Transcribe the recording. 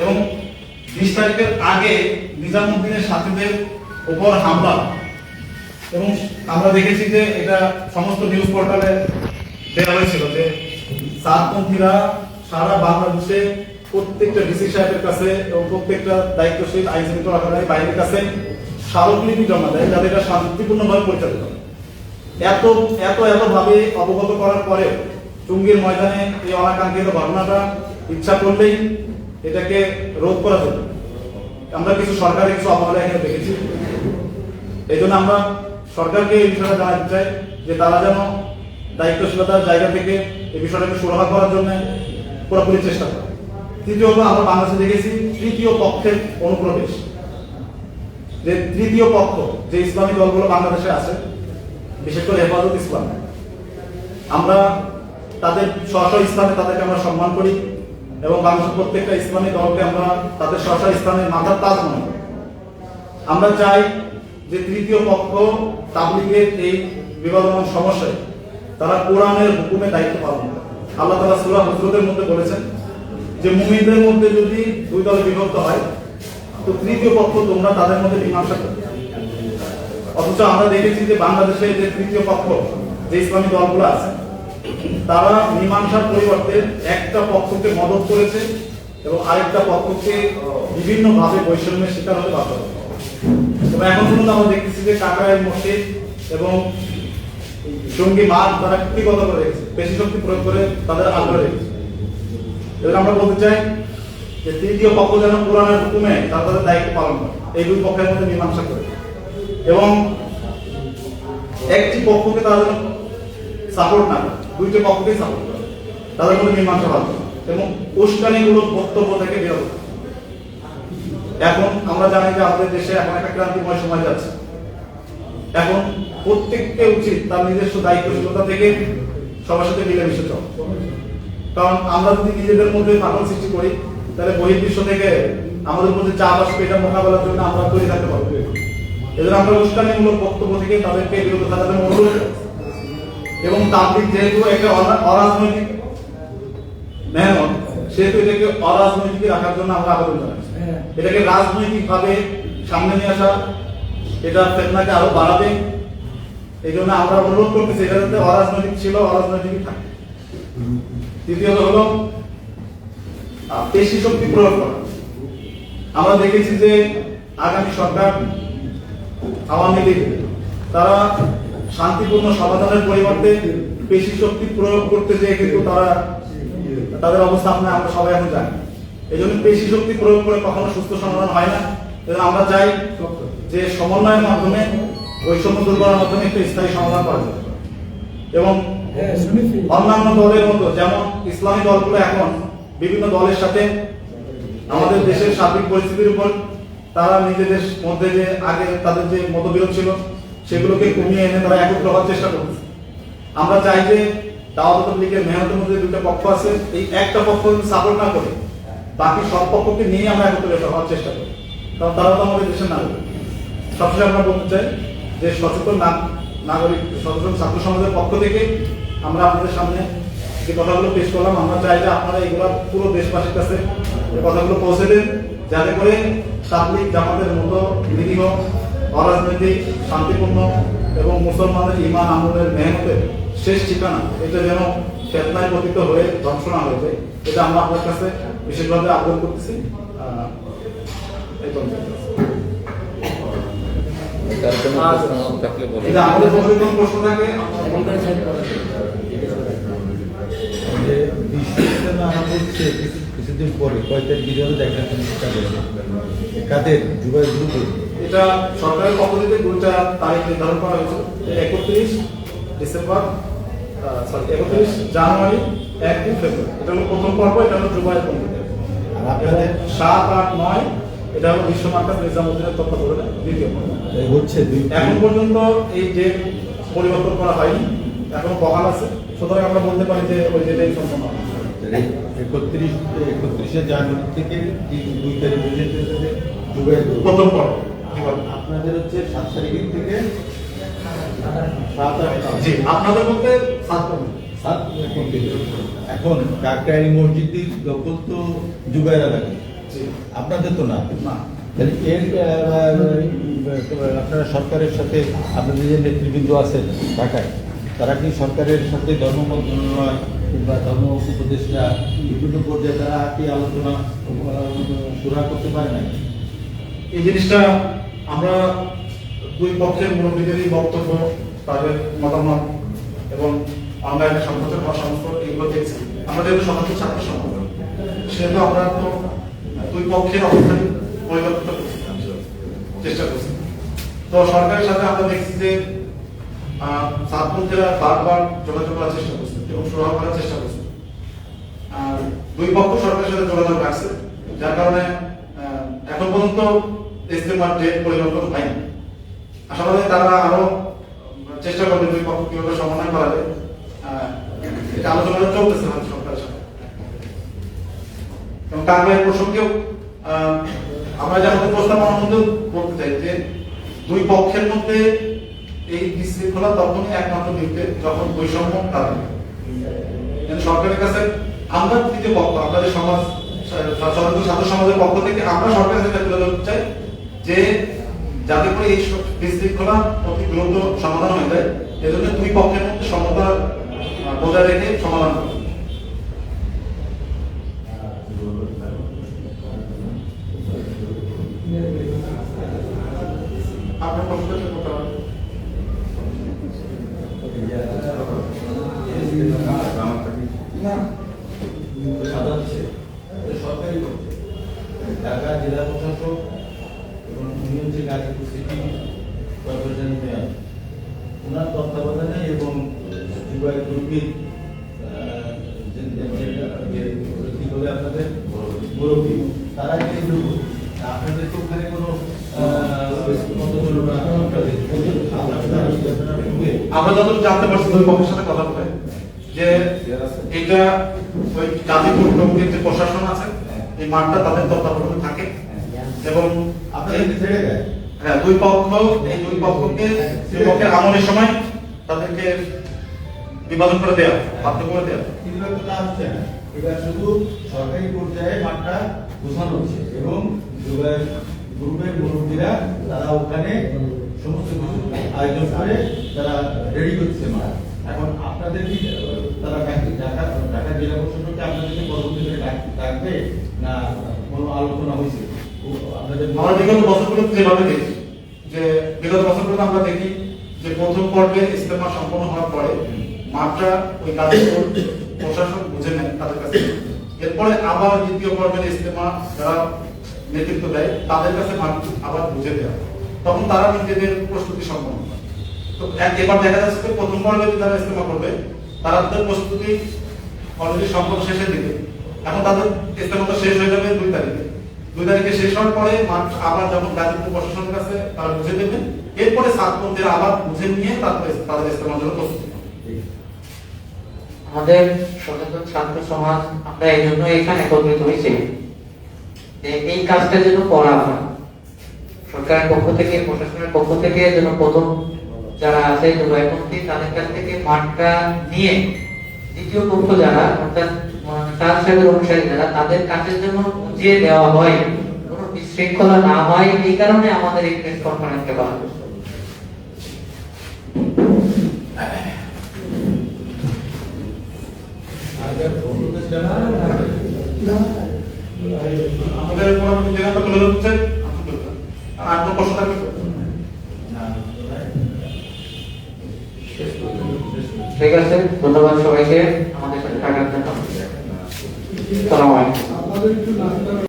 এবং বিশ তারিখের আগে নিজামুদ্দিনের সাথীদের উপর হামলা। এবং আমরা দেখেছি যে এটা সমস্ত নিউজ পোর্টালে দেওয়া হয়েছিল যে সাতপন্থীরা সারা বাংলাদেশে প্রত্যেকটা ডিসি সাহেবের কাছে এবং প্রত্যেকটা দায়িত্বশীল আইন শৃঙ্খলা বাহিনীর কাছে স্মারকলিপি জমা দেয় যাতে এটা শান্তিপূর্ণভাবে পরিচালিত এত এত এত ভাবে অবগত করার পরে টুঙ্গির ময়দানে এই অনাকাঙ্ক্ষিত ঘটনাটা ইচ্ছা করলেই এটাকে রোধ করা যেত আমরা কিছু সরকারি কিছু অবহেলা এখানে দেখেছি। এই জন্য আমরা সরকারকে এই বিষয়টা জানাতে চাই যে তারা যেন দায়িত্বশীলতার জায়গা থেকে এই বিষয়টাকে সুরাহা করার জন্য পুরোপুরি চেষ্টা করে। তৃতীয়ত আমরা বাংলাদেশে দেখেছি তৃতীয় পক্ষের অনুপ্রবেশ। যে তৃতীয় পক্ষ, যে ইসলামী দলগুলো বাংলাদেশে আছে, বিশেষ করে হেফাজত ইসলাম। আমরা তাদের স্ব স্থানে তাদেরকে আমরা সম্মান করি এবং বাংলাদেশের প্রত্যেকটা ইসলামী দলকে আমরা তাদের স্ব স্থানে মাথার তাজ মনে করি। আমরা চাই যে তৃতীয় পক্ষ তাবলিগের এই বিবাদমান সমস্যায় তারা কোরআনের হুকুমে দায়িত্ব পালন করে। আল্লাহ তালা সুরা হজরতের মধ্যে বলেছেন যে মুমিনদের মধ্যে যদি দুই দলে বিভক্ত হয়, তো তৃতীয় পক্ষ তোমরা তাদের মধ্যে মীমাংসা করবে। অথচ আমরা দেখেছি যে বাংলাদেশে যে তৃতীয় পক্ষ, যে ইসলামী দলগুলো আছে তারা মীমাংসার পরিবর্তে একটা পক্ষকে মদত করেছে এবং আরেকটা পক্ষকে বিভিন্ন ভাবে বৈষম্যের শিকার হতে বাধ্য এবং এখন পর্যন্ত আমরা দেখতেছি যে কাকায়ের মসজিদ এবং সঙ্গী মাঠ তারা কৃতিগত করে বেশি শক্তি প্রয়োগ করে তাদের আগ্রহ এবার আমরা বলতে চাই যে তৃতীয় পক্ষ যেন কোরআনের হুকুমে তারা তাদের দায়িত্ব পালন করে। এই দুই পক্ষের মধ্যে মীমাংসা করে। এবং একটি পক্ষকে তারা যেন সাপোর্ট না করে। দুইটি পক্ষকেই সাপোর্ট করে তাদের মধ্যে মীমাংসা ভালো এবং উস্কানিমূলক বক্তব্য থেকে বিরত এখন আমরা জানি যে আমাদের দেশে এখন একটা ক্রান্তিময় সময় যাচ্ছে। এখন প্রত্যেককে উচিত তার নিজস্ব দায়িত্বশীলতা থেকে সবার সাথে মিলেমিশে চল। কারণ আমরা যদি নিজেদের মধ্যে ফাটল সৃষ্টি করি, তাহলে বহির্বিশ্ব থেকে আমাদের মধ্যে চাপ আসবে, এটা মোকাবেলার জন্য আমরা তৈরি থাকতে পারব। এজন্য আমরা উস্কানিমূলক বক্তব্য থেকে তাদেরকে বিরত থাকার অনুরোধ। এবং তাবলিগ যেহেতু একটা অরা- অরাজনৈতিক মেহনত সেহেতু এটাকে অরাজনৈতিক রাখার জন্য আমরা আবেদন জানাচ্ছি। এটাকে রাজনৈতিক ভাবে সামনে নিয়ে আসা এটা ফেতনাকে আরও বাড়াবে এই জন্য আমরা অনুরোধ করতেছি এটা যাতে অরাজনৈতিক ছিল অরাজনৈতিক থাকে তৃতীয়ত হলো পেশি শক্তি প্রয়োগ করা। আমরা দেখেছি যে আগামী সরকার আওয়ামী লীগ তারা শান্তিপূর্ণ সমাধানের পরিবর্তে পেশি শক্তি প্রয়োগ করতে যেয়ে কিন্তু তারা তাদের অবস্থা আপনার আমরা সবাই এখন জানি। এই জন্য পেশি শক্তি প্রয়োগ করে কখনো সুস্থ সমাধান হয় না। আমরা চাই যে সমন্বয়ের মাধ্যমে, বৈষম্য দূর করার মাধ্যমে একটা স্থায়ী সমাধান করা যায়। এবং অন্যান্য দলের মতো, যেমন ইসলামী দলগুলো এখন বিভিন্ন দলের সাথে আমাদের দেশের সার্বিক পরিস্থিতির উপর তারা নিজেদের মধ্যে যে আগে তাদের যে মতবিরোধ ছিল সেগুলোকে কমিয়ে এনে তারা একত্র হওয়ার চেষ্টা করছে। আমরা চাই যে দাওয়াত লীগের মেহনতের মধ্যে দুটো পক্ষ আছে, এই একটা পক্ষ সাপোর্ট না করে, বাকি সব পক্ষকে নিয়ে আমরা একত্র হওয়ার চেষ্টা করি। কারণ তারাও তো আমাদের দেশের নাগরিক। সবশেষে আমরা বলতে চাই যে সচেতন নাগরিক, সচেতন ছাত্র সমাজের পক্ষ থেকে আমরা আপনাদের সামনে যে কথাগুলো পেশ করলাম, আমরা চাই যে আপনারা এগুলো পুরো দেশবাসীর কাছে কথাগুলো পৌঁছে দেন, যাতে করে তাবলিক জামাতের মতো নিরীহ অরাজনৈতিক শান্তিপূর্ণ এবং মুসলমানের ইমান আমলের মেহনতের শেষ ঠিকানা এটা যেন ফেতনায় পতিত হয়ে ধ্বংস না হয়ে যায়। এটা আমরা আপনার কাছে বিশেষভাবে আগ্রহ করতেছি। যদি আমাদের প্রশ্ন থাকে? হচ্ছে কিছুদিন পরে কয় তারিখ বিরোধী দেখা কাদের কাদের? যুগের গ্রুপ এটা সরকারের পক্ষ থেকে দুইটা তারিখ নির্ধারণ করা হয়েছে। একত্রিশ ডিসেম্বর সরি একত্রিশ জানুয়ারি এক দুই ফেব্রুয়ারি। এটা হলো প্রথম পর্ব এটা হলো জুবাইয়ের আর আপনাদের সাত আট নয় এটা হলো বিশ্ব মার্কাজ নিজামুদ্দিনের তত্ত্বাবধানে দ্বিতীয় পর্ব। হচ্ছে এখন পর্যন্ত এই ডেট পরিবর্তন করা হয়নি এখন বহাল আছে। সুতরাং আমরা বলতে পারি যে ওই ডেটেই সম্পন্ন একত্রিশ একত্রিশে জানুয়ারি থেকে দুই তারিখ পর্যন্ত প্রথম পর্ব। আপনাদের হচ্ছে সাত তারিখের থেকে জি আপনাদের মধ্যে সাত সাত এখন কাকরাইল মসজিদের দখল তো জুবাইর এলাকা আপনাদের তো না। না। তাহলে এর আপনারা সরকারের সাথে আপনাদের যে নেতৃবৃন্দ আছেন ঢাকায় তারা কি সরকারের সাথে ধর্ম মন্ত্রণালয় কিংবা ধর্ম উপদেষ্টা বিভিন্ন পর্যায়ে তারা কি আলোচনা সুরা করতে পারে না এই জিনিসটা আমরা দুই পক্ষের মুরব্বীদেরই বক্তব্য তাদের মতামত এবং আমরা সংগঠন বা সংস্থা এগুলো দেখছি। যেহেতু সদস্য ছাত্র সংগঠন সেহেতু আমরা তো দুই পক্ষের অবস্থান পরিবর্তন করছি চেষ্টা করছি। তো সরকারের সাথে আমরা দেখছি যে আহ, ছাত্ররা বারবার যোগাযোগ করার চেষ্টা করছে এবং সুরাহা করার চেষ্টা করছে। দুই পক্ষ সরকারের সাথে যোগাযোগ রাখছে যার কারণে এখন পর্যন্ত ইস্তেমার ডেট পরিবর্তন হয়নি। আশাবাদী তারা আরও চেষ্টা করবে দুই পক্ষ কীভাবে সমাধান করা যায়। এটা আলোচনা চলতেছে হয়তো সরকারের সাথে। এবং টাঙ্গাইল প্রসঙ্গেও আমরা যে আমাদের প্রস্তাবনার মধ্যে বলতে চাই যে দুই পক্ষের মধ্যে এই বিশৃঙ্খলা তখনই একমাত্র মিলবে যখন বৈষম্য থাকবে সরকারের কাছে আমরা তৃতীয় পক্ষ, আমরা যে সমাজ ছাত্র সমাজের পক্ষ থেকে আমরা সরকারের কাছে তুলে ধরতে চাই যে যাতে করে এই বিশৃঙ্খলা অতি দ্রুত সমাধান হয়ে যায়, এজন্য দুই পক্ষের মধ্যে সমতা বজায় রেখে সমাধান করবে আপনার প্রশ্নটা কি করতে মুরব্বী তারা কিন্তু আপনাদের তো ওখানে কোনো আমরা যতটুকু জানতে পারছি দুই পক্ষের সাথে কথা বলে যে এটা ওই গাজীপুর যে প্রশাসন আছে এই মাঠটা তাদের তত্ত্বাবধানে থাকে। এবং হ্যাঁ দুই পক্ষ এই দুই পক্ষকে দুই পক্ষের আমলের সময় তাদেরকে বিভাজন করে দেওয়া বাধ্য করে দেওয়া কাজ এটা শুধু সরকারি পর্যায়ে মাঠটা বোঝানো হচ্ছে এবং গ্রুপের মুরব্বীরা তারা ওখানে সমস্ত কিছু আয়োজন করে তারা রেডি করছে মাঠ। এখন আপনাদের কি আহ, তারা ডাক- ঢাকা ঢাকা জেলা প্রশাসনকে আপনাদেরকে পরবর্তীতে ডাক- ডাকবে না কোনো আলোচনা হয়েছে? আপনাদের আমরা বিগত বছরগুলোতে যেভাবে দেখি যে বিগত বছরগুলোতে আমরা দেখি যে প্রথম পর্বে ইস্তেমা সম্পন্ন হওয়ার পরে মাঠটা ওই গাজীপুর প্রশাসন বুঝে নেয় তাদের কাছে। এরপরে আবার দ্বিতীয় পর্বের ইস্তেমা যারা নেতৃত্ব দেয়, তাদের কাছে আবার বুঝে দেওয়া তখন তারা নিজেদের প্রস্তুতি সম্পন্ন তো এবার দেখা যাচ্ছে প্রথম ইস্তেমা করবে, তারা তাদের প্রস্তুতি অলরেডি এখন তাদের ইস্তেমাটা শেষ হয়ে যাবে দুই তারিখে। দুই তারিখে শেষ হওয়ার পরে আবার যখন প্রশাসনের কাছে তারা বুঝে দেবে এরপরে আবার বুঝে নিয়ে তারপরে তাদের ইস্তেমার জন্য প্রস্তুতি। আমাদের সচেতন ছাত্র সমাজ, আমরা এই জন্য এখানে একত্রিত হয়েছি যে এই কাজটা যেন করা হয় সরকারের পক্ষ থেকে, প্রশাসনের পক্ষ থেকে যেন প্রথম যারা আছে দুবাইপন্থী তাদের কাছ থেকে মাঠটা নিয়ে দ্বিতীয় পক্ষ যারা, অর্থাৎ সাল সাহেবের অনুসারী যারা, তাদের কাছে যেন বুঝিয়ে দেওয়া হয়, কোনো বিশৃঙ্খলা না হয়, এই কারণে আমাদের এই প্রেস কনফারেন্সটা করা হয়েছে। আমাদের আর কোনো থাকলে ঠিক আছে ধন্যবাদ সবাইকে। আমাদের সাথে থাকার জন্য। সালাম আলাইকুম।